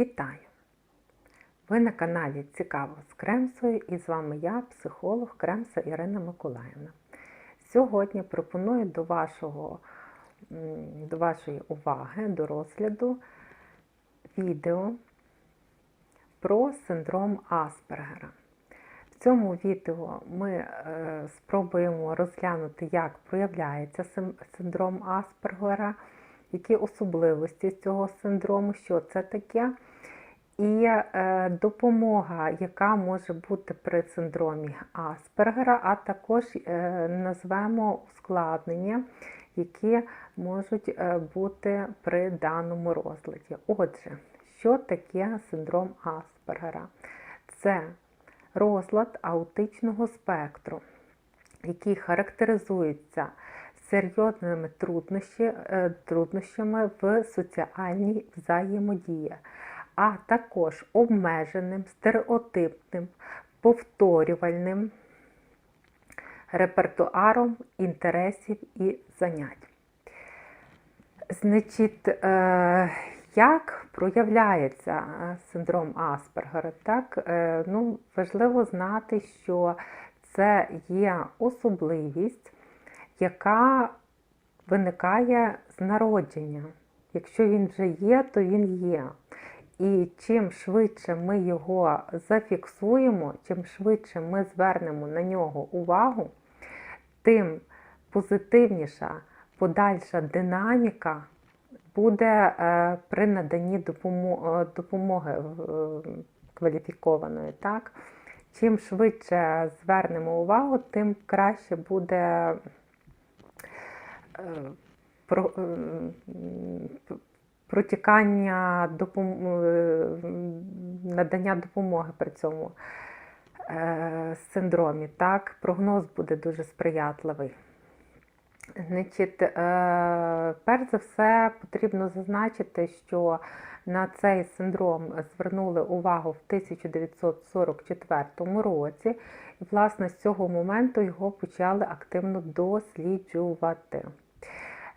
Вітаю! Ви на каналі Цікаво з Кремсою і з вами я, психолог Кремса Ірина Миколаївна. Сьогодні пропоную до, вашого, до вашої уваги, до розгляду відео про синдром Аспергера. В цьому відео ми е, спробуємо розглянути, як проявляється синдром Аспергера, які особливості цього синдрому, що це таке, і е, допомога, яка може бути при синдромі Аспергера, а також е, назвемо ускладнення, які можуть е, бути при даному розладі. Отже, що таке синдром Аспергера? Це розлад аутичного спектру, який характеризується серйозними е, труднощами в соціальній взаємодії, а також обмеженим, стереотипним, повторювальним репертуаром інтересів і занять. Значить, е, як проявляється е, синдром Аспергера? Так, ну, важливо знати, що це є особливість, яка виникає з народження. Якщо він вже є, то він є. І чим швидше ми його зафіксуємо, чим швидше ми звернемо на нього увагу, тим позитивніша подальша динаміка буде е, при наданні е, допомоги е, кваліфікованої. Так? Чим швидше звернемо увагу, тим краще буде про- е, протікання допом- е, надання допомоги при цьому е, синдромі. Так? Прогноз буде дуже сприятливий. Значить, перш за все потрібно зазначити, що на цей синдром звернули увагу в 1944 році, і, власне, з цього моменту його почали активно досліджувати.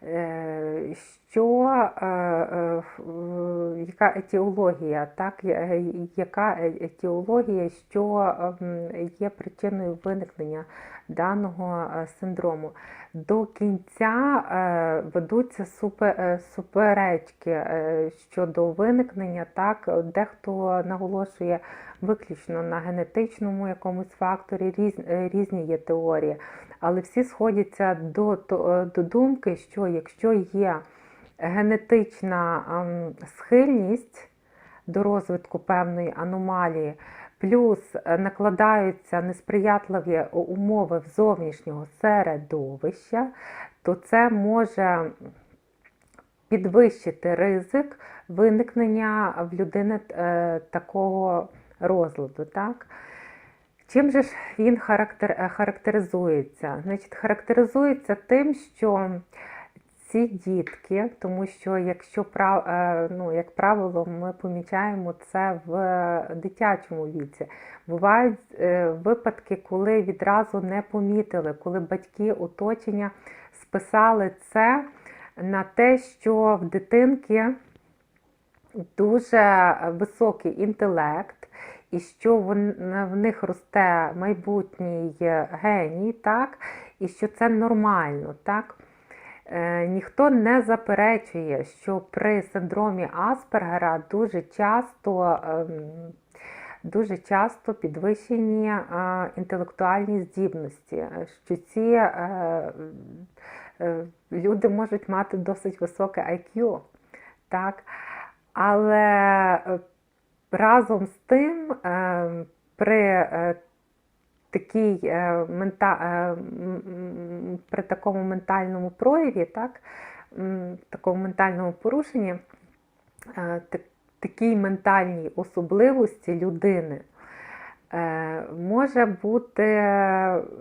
Е, Що, е, е, в- яка етіологія, так, е, яка етіологія, що ем, є причиною виникнення даного е, синдрому? До кінця е, ведуться е, суперечки щодо виникнення. Так, дехто наголошує виключно на генетичному якомусь факторі, різні є теорії, але всі сходяться до, до думки, що якщо є генетична ем, схильність до розвитку певної аномалії, плюс е, накладаються несприятливі умови в зовнішнього середовища, то це може підвищити ризик виникнення в людини е, такого розладу. Так? Чим же ж він е, характеризується? Значить, характеризується тим, що ці дітки, тому що якщо е, ну, як правило, ми помічаємо це в дитячому віці. Бувають е, випадки, коли відразу не помітили, коли батьки оточення списали це на те, що в дитинки дуже високий інтелект, і що в них росте майбутній геній, так, і що це нормально. Так. Е, Ніхто не заперечує, що при синдромі Аспергера дуже часто, ем, дуже часто підвищені е, інтелектуальні здібності, що ці е, люди можуть мати досить високе IQ. Так? Але разом з тим, е, при такій, е, мента, е, при такому ментальному прояві, так, такому ментальному порушенні, е, такій ментальній особливості людини може бути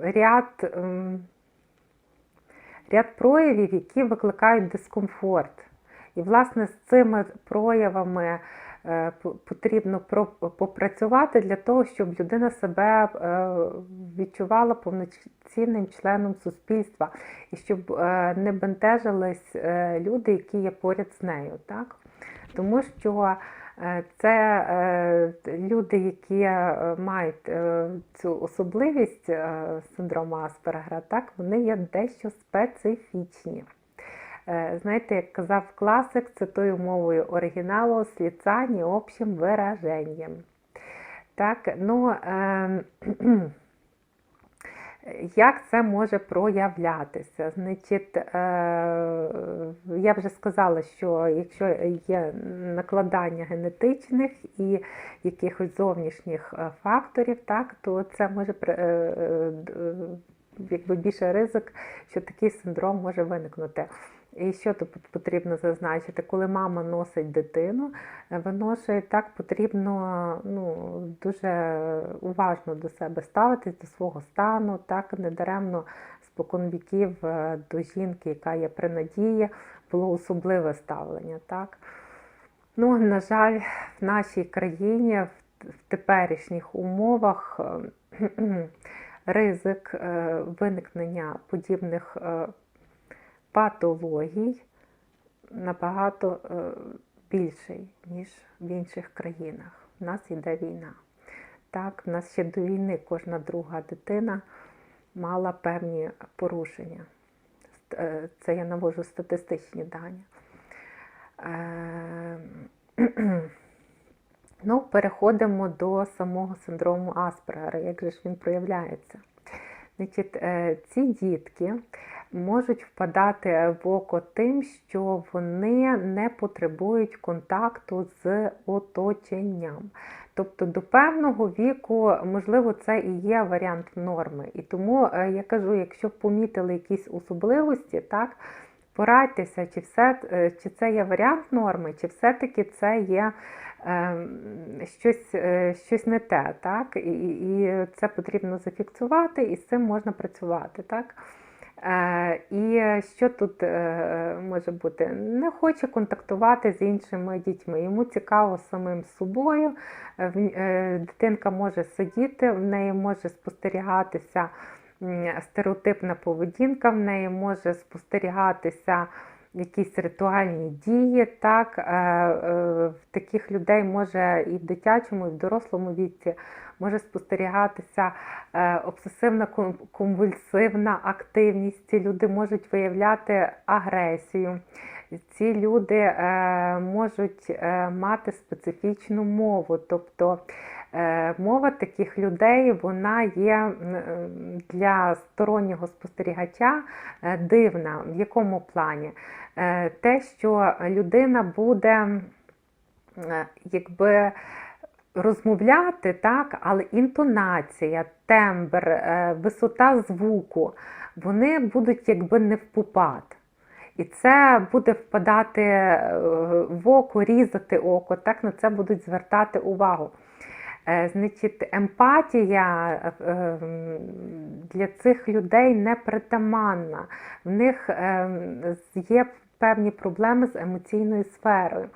ряд, ряд проявів, які викликають дискомфорт. І, власне, з цими проявами потрібно про- попрацювати для того, щоб людина себе е, відчувала повноцінним членом суспільства і щоб е, не бентежились е, люди, які є поряд з нею. Так? Тому що Е, Це е, люди, які е, мають е, цю особливість е, синдрому Аспергера, так, вони є дещо специфічні. Е, Знаєте, як казав класик, цитую мовою оригіналу, лица общим вираженням. Так, ну, е, як це може проявлятися? Значить, е, я вже сказала, що якщо є накладання генетичних і якихось зовнішніх е, факторів, так, то це може е, е, якби більше ризик, що такий синдром може виникнути. І що тут потрібно зазначити, коли мама носить дитину, е, виношує так, потрібно ну, дуже уважно до себе ставитись, до свого стану, так недаремно спокон віків е, до жінки, яка є при надії, було особливе ставлення. Так? Ну, на жаль, в нашій країні в теперішніх умовах е, ризик виникнення подібних патологій набагато е, більший, ніж в інших країнах. У нас йде війна. Так, в нас ще до війни кожна друга дитина мала певні порушення. Е, Це я навожу статистичні дані. Е, Ну, переходимо до самого синдрому Аспергера. Як же ж він проявляється? Значить, е, ці дітки можуть впадати в око тим, що вони не потребують контакту з оточенням. Тобто до певного віку, можливо, це і є варіант норми. І тому е, я кажу, якщо помітили якісь особливості, так, порадьтеся, чи, все, е, чи це є варіант норми, чи все-таки це є щось, е, щось не те, так? І, і це потрібно зафіксувати, і з цим можна працювати. Так? Е, І що тут е, може бути? Не хоче контактувати з іншими дітьми. Йому цікаво самим собою. Дитинка може сидіти, в неї може спостерігатися стереотипна поведінка, в неї може спостерігатися якісь ритуальні дії. Так? Е, е, В таких людей може і в дитячому, і в дорослому віці може спостерігатися е, обсесивна конвульсивна активність. Ці люди можуть виявляти агресію. Ці люди можуть мати специфічну мову. Тобто мова таких людей вона є е, для стороннього спостерігача е, дивна. В якому плані? Е, Те, що людина буде е, якби розмовляти, так, але інтонація, тембр, е, висота звуку, вони будуть якби не в попад. І це буде впадати е, в око, різати око, так на це будуть звертати увагу. Е, Значить, емпатія е, для цих людей не притаманна. В них е, є певні проблеми з емоційною сферою.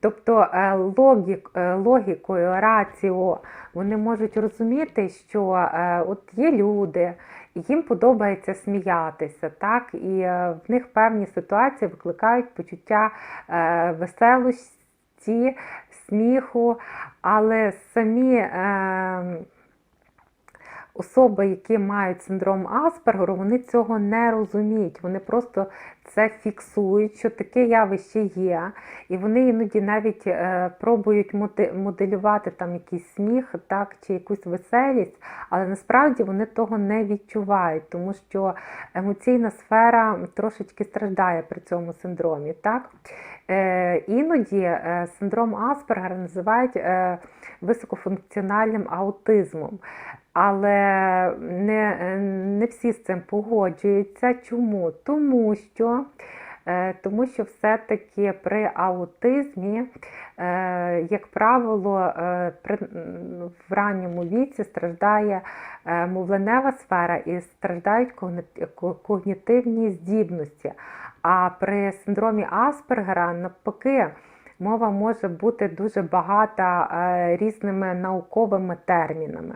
Тобто е, логік, логікою, раціо вони можуть розуміти, що от є люди, їм подобається сміятися, так? і в них певні ситуації викликають почуття веселості, сміху, але самі. Е, Особи, які мають синдром Аспергеру, вони цього не розуміють. Вони просто це фіксують, що таке явище є, і вони іноді навіть е, пробують моделювати там якийсь сміх, так чи якусь веселість, але насправді вони того не відчувають, тому що емоційна сфера трошечки страждає при цьому синдромі. Так? Е, іноді е, синдром Аспергера називають е, високофункціональним аутизмом. Але не, не всі з цим погоджуються. Чому? Тому що, е, тому що все-таки при аутизмі, е, як правило, е, в ранньому віці страждає мовленева сфера і страждають когнітивні здібності. А при синдромі Аспергера навпаки. Мова може бути дуже багата різними науковими термінами.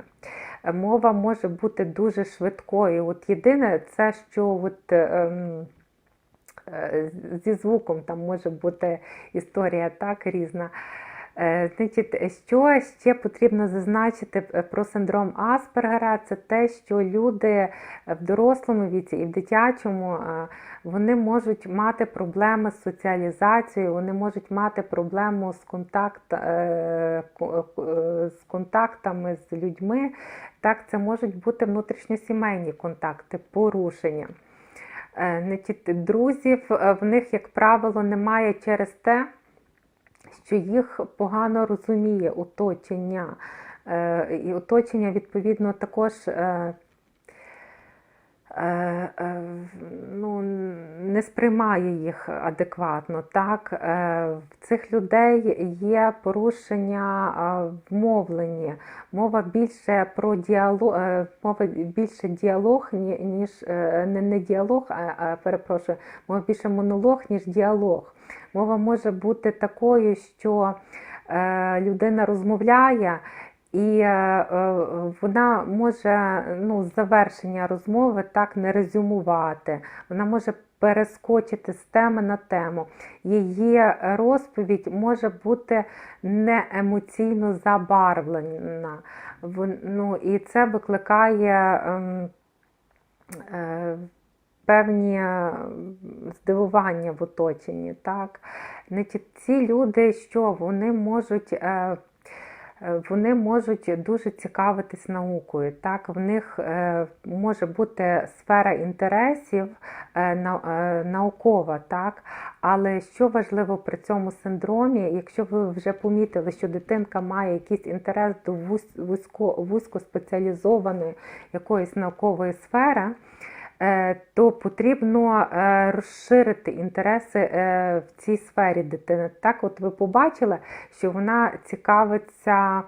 Мова може бути дуже швидкою. От єдине, це що от, ем, е, зі звуком там може бути історія так різна. Е, Значить, що ще потрібно зазначити е, про синдром Аспергера, це те, що люди в дорослому віці і в дитячому е, вони можуть мати проблеми з соціалізацією, вони можуть мати проблему з, контакт, ко- з контактами з людьми. Так, це можуть бути внутрішньосімейні контакти, порушення. Друзів в них, як правило, немає через те, що їх погано розуміє оточення. Е, І оточення, відповідно, також е, е, ну, не сприймає їх адекватно. Так? В цих людей є порушення в мовленні. Мова більше про діалог, мова більше діалог, ні- ніж не, не діалог, а перепрошую, мова більше монолог, ніж діалог. Мова може бути такою, що е, людина розмовляє, і е, е, вона може ну, з завершення розмови так не резюмувати. Вона може перескочити з теми на тему. Її розповідь може бути не емоційно забарвлена. Вон- Ну, і це викликає. ем, е, Певні е, здивування в оточенні. Так? Значить, ці люди, що вони можуть, е, вони можуть дуже цікавитись наукою. Так? В них е, може бути сфера інтересів на- наукова, так? але що важливо при цьому синдромі, якщо ви вже помітили, що дитинка має якийсь інтерес до вуз- вузько, вузькоспеціалізованої якоїсь наукової сфери, то потрібно е, розширити інтереси е, в цій сфері дитини. Так, от ви побачили, що вона цікавиться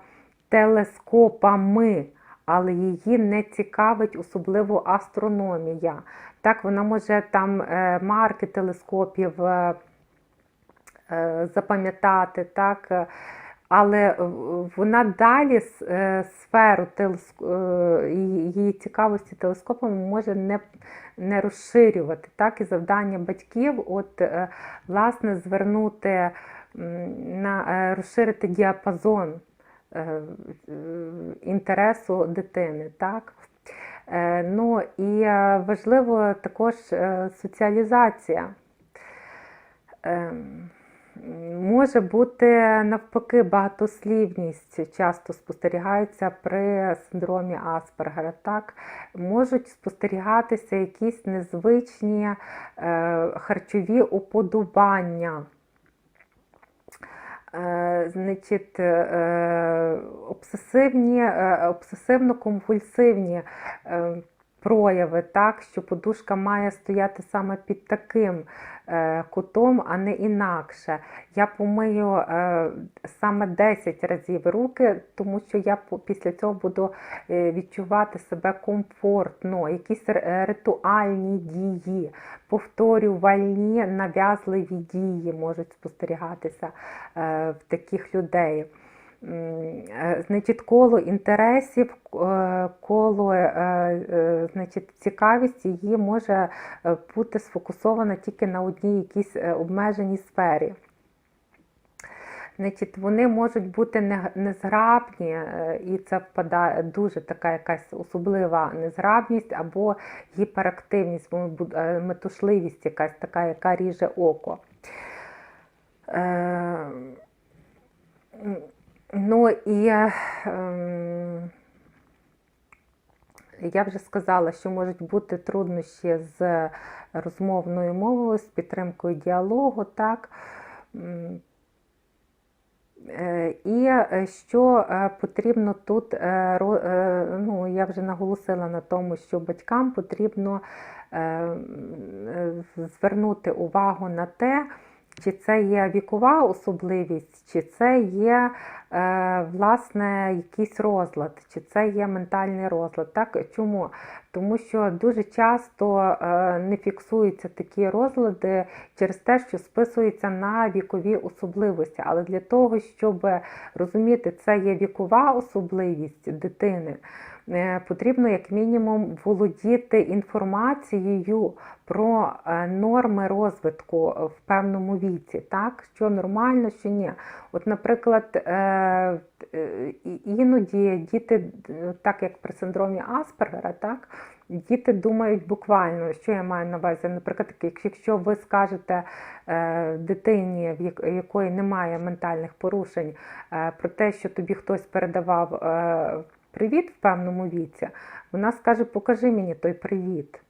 телескопами, але її не цікавить особливо астрономія. Так, вона може там е, марки телескопів е, е, запам'ятати, так. Але е, вона далі е, сферу е, її цікавості телескопами може не, не розширювати. Так, і завдання батьків, от, власне, звернути на розширити діапазон інтересу дитини. Так? Ну і важливо також соціалізація. Може бути навпаки багатослівність часто спостерігається при синдромі Аспергера. Так? Можуть спостерігатися якісь незвичні е, харчові уподобання. Е, Значить, е, обсесивні, е, обсесивно-компульсивні прояви, так, що подушка має стояти саме під таким кутом, а не інакше. Я помию е, саме 10 разів руки, тому що я після цього буду е, відчувати себе комфортно, якісь е, ритуальні дії, повторювальні нав'язливі дії можуть спостерігатися е, в таких людей. Е, Значить, коло інтересів, е, коло е, значить, цікавість її може бути сфокусована тільки на одній якійсь обмеженій сфері. Значить, вони можуть бути незграбні, і це впадає дуже така якась особлива незграбність або гіперактивність, метушливість якась така, яка ріже око. Ну і ем, я вже сказала, що можуть бути труднощі з розмовною мовою, з підтримкою діалогу, так. Е, І е, що е, потрібно тут, е, ну, я вже наголосила на тому, що батькам потрібно е, е, звернути увагу на те, чи це є вікова особливість, чи це є е, власне якийсь розлад, чи це є ментальний розлад. Так? Чому? Тому що дуже часто е, не фіксуються такі розлади через те, що списуються на вікові особливості. Але для того, щоб розуміти, це є вікова особливість дитини, потрібно як мінімум володіти інформацією про е, норми розвитку в певному віці, так? що нормально, що ні. От, наприклад, е, е, іноді діти, е, так як при синдромі Аспергера, так, діти думають буквально, що я маю на увазі. Наприклад, якщо ви скажете е, дитині, в якої немає ментальних порушень, е, про те, що тобі хтось передавав е, привіт в певному віці, вона скаже: Покажи мені той привіт.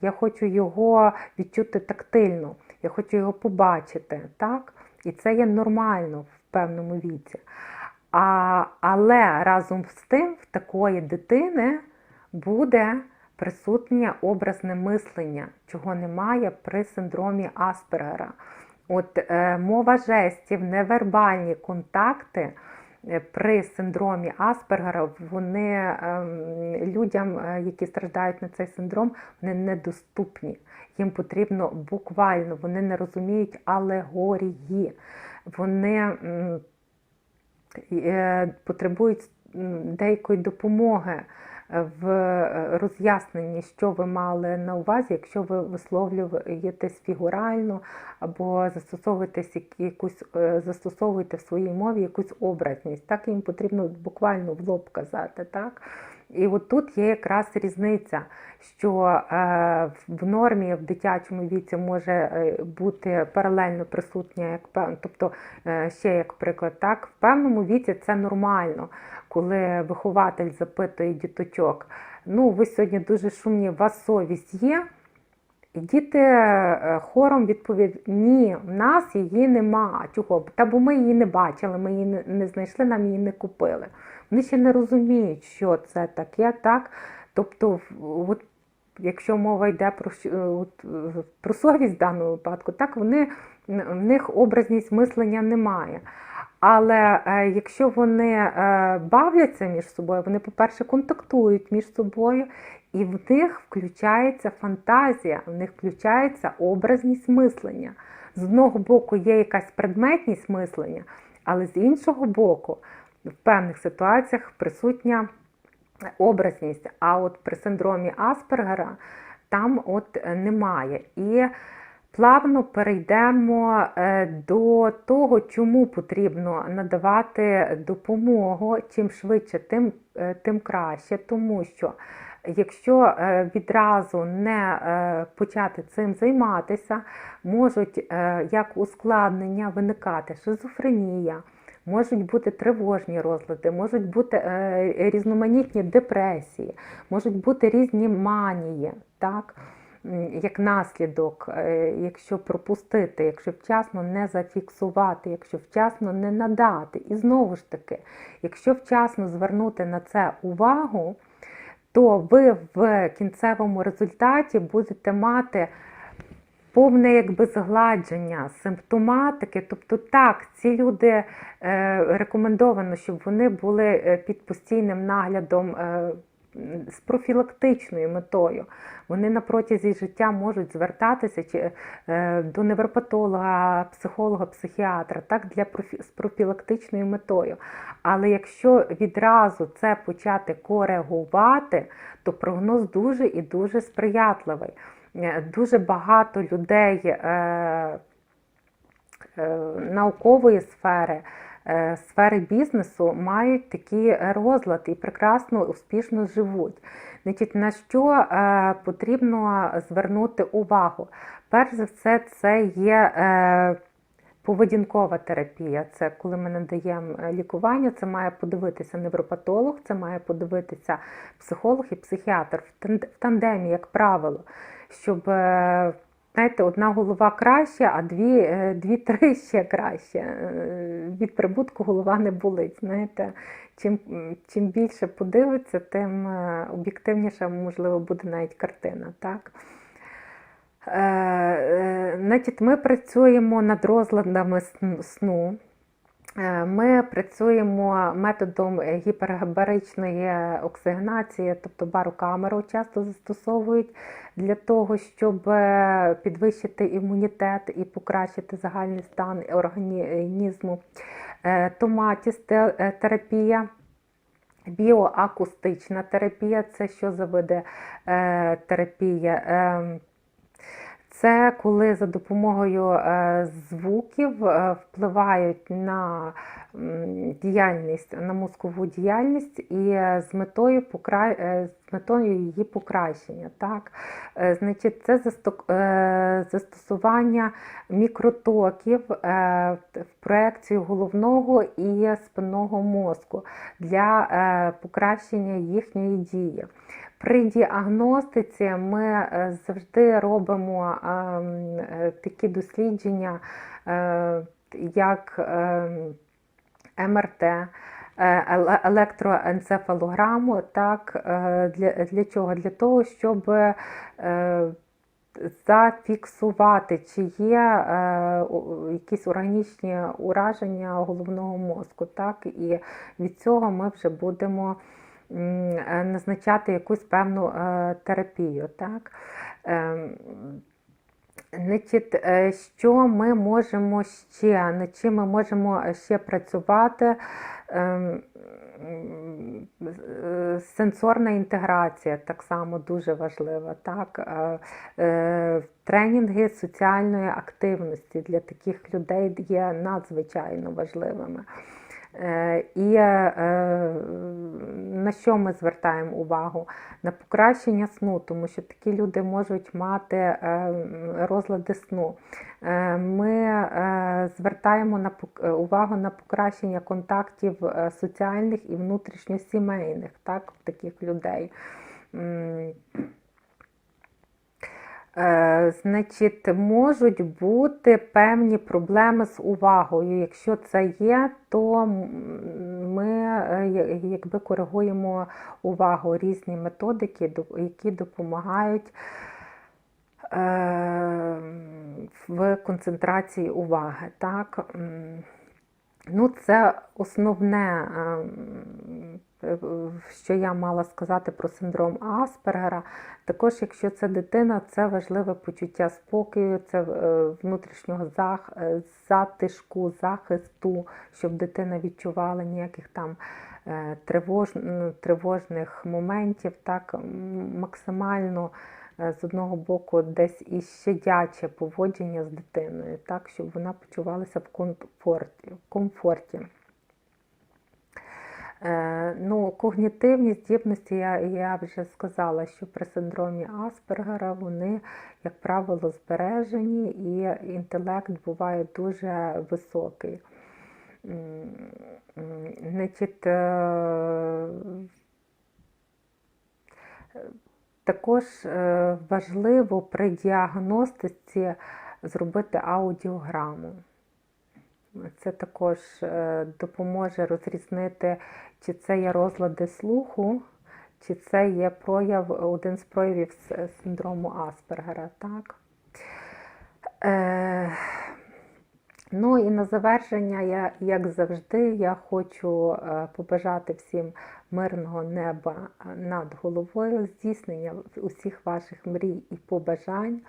Я хочу його відчути тактильно, я хочу його побачити, так? І це є нормально в певному віці. А, але разом з тим в такої дитини буде присутнє образне мислення, чого немає при синдромі Аспергера. От е, мова жестів, невербальні контакти при синдромі Аспергера, вони ем, людям, е, які страждають на цей синдром, вони недоступні. Їм потрібно буквально, вони не розуміють алегорії. Вони е, потребують деякої допомоги е, в е, роз'ясненні, що ви мали на увазі, якщо ви висловлюєтесь фігурально або застосовуєтесь як- якусь, е, застосовуєте в своїй мові якусь образність. Так їм потрібно буквально в лоб казати. Так? І от тут є якраз різниця, що е, в нормі в дитячому віці може е, бути паралельно присутня, як тобто е, ще як приклад, так, в певному віці це нормально, коли вихователь запитує діточок, ну ви сьогодні дуже шумні, у вас совість є? І діти хором відповідають, ні, в нас її нема. Чого? Та бо ми її не бачили, ми її не знайшли, нам її не купили. Вони ще не розуміють, що це таке, так? Тобто, от, якщо мова йде про, е, от, е, про совість в даному випадку, так вони, в них образність мислення немає. Але е, якщо вони е, бавляться між собою, вони, по-перше, контактують між собою, і в них включається фантазія, в них включається образність мислення. З одного боку є якась предметність мислення, але з іншого боку, в певних ситуаціях присутня образність. А от при синдромі Аспергера там от немає. І плавно перейдемо е, до того, чому потрібно надавати допомогу. Чим швидше, тим, е, тим краще, тому що. Якщо е, відразу не почати цим займатися, можуть як ускладнення виникати шизофренія, можуть бути тривожні розлади, можуть бути е, різноманітні депресії, можуть бути різні манії, так? Як наслідок, е, якщо пропустити, якщо вчасно не зафіксувати, якщо вчасно не надати. І знову ж таки, якщо вчасно звернути на це увагу, то ви в кінцевому результаті будете мати повне якби згладження симптоматики. Тобто, так, ці люди е, рекомендовано, щоб вони були е, під постійним наглядом. е, з профілактичною метою вони на протязі життя можуть звертатися чи, до невропатолога, психолога, психіатра, так для з профілактичною метою. Але якщо відразу це почати коригувати, то прогноз дуже і дуже сприятливий. Е, Дуже багато людей е, е, наукової сфери, сфери бізнесу мають такі розлади і прекрасно, успішно живуть. Значить, на що потрібно звернути увагу? Перш за все, це є поведінкова терапія. Це коли ми надаємо лікування, це має подивитися невропатолог, це має подивитися психолог і психіатр в тандемі, як правило, щоб е, знаєте, одна голова краще, а дві, е, дві-три ще краще. Е, Від прибутку голова не болить. Знаєте, чим, чим більше подивиться, тим об'єктивніша, можливо, буде навіть картина. Так? Значить, ми працюємо над розладами сну. Е, Ми працюємо методом гіпербаричної оксигенації, тобто барокамеру часто застосовують для того, щоб е, підвищити імунітет і покращити загальний стан організму. Е, Томатіс те- е, терапія Біоакустична терапія це що за види е, терапія? Це коли за допомогою е, звуків е, впливають на діяльність, на мозкову діяльність і е, з метою, покра... з метою її покращення. Так? Значить, це застосування мікротоків в проекцію головного і спинного мозку для покращення їхньої дії. При діагностиці ми е, завжди робимо ем, е, такі дослідження, е, як МРТ, е, електроенцефалограму. Так, е, для, для чого? Для того, щоб е, зафіксувати, чи є е, якісь органічні ураження головного мозку. Так? І від цього ми вже будемо е, назначати якусь певну е, терапію. Так? Ем, Значить, е, що ми можемо ще, над чим ми можемо ще працювати? Ем, е, Сенсорна інтеграція так само дуже важлива. Так? Е, е, Тренінги соціальної активності для таких людей є надзвичайно важливими. Е, І е, на що ми звертаємо увагу? На покращення сну, тому що такі люди можуть мати е, розлади сну. Ми звертаємо увагу на покращення контактів соціальних і внутрішньосімейних так, таких людей. Е, Значить, можуть бути певні проблеми з увагою. Якщо це є, то ми е, якби коригуємо увагу різні методики, які допомагають е, в концентрації уваги. Так? Ну, це основне, ем, е, що я мала сказати про синдром Аспергера. Також, якщо це дитина, це важливе почуття спокою, це е, внутрішнього е, затишку, захисту, щоб дитина відчувала ніяких там е, тривож, тривожних моментів, так максимально е, з одного боку десь і щадяче поводження з дитиною, так, щоб вона почувалася в комфорті. В комфорті. Е, Ну, когнітивні здібності, я, я вже сказала, що при синдромі Аспергера вони, як правило, збережені і інтелект буває дуже високий. Значить, е, також е, важливо при діагностиці зробити аудіограму. Це також е, допоможе розрізнити, чи це є розлади слуху, чи це є прояв, один з проявів синдрому Аспергера. Так? Е, Ну і на завершення, я, як завжди, я хочу е, побажати всім мирного неба над головою, здійснення усіх ваших мрій і побажань.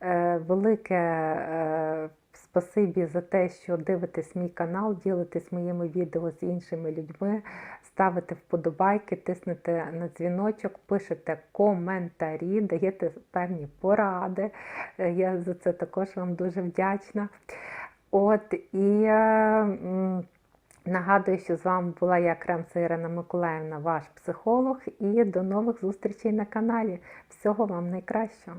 Е, Велике е, спасибі за те, що дивитесь мій канал, ділитесь моїми відео з іншими людьми, ставите вподобайки, тиснете на дзвіночок, пишете коментарі, даєте певні поради. Е, Я за це також вам дуже вдячна. От і е, нагадую, що з вами була я Кремса Ірина Миколаївна, ваш психолог, і до нових зустрічей на каналі. Всього вам найкращого!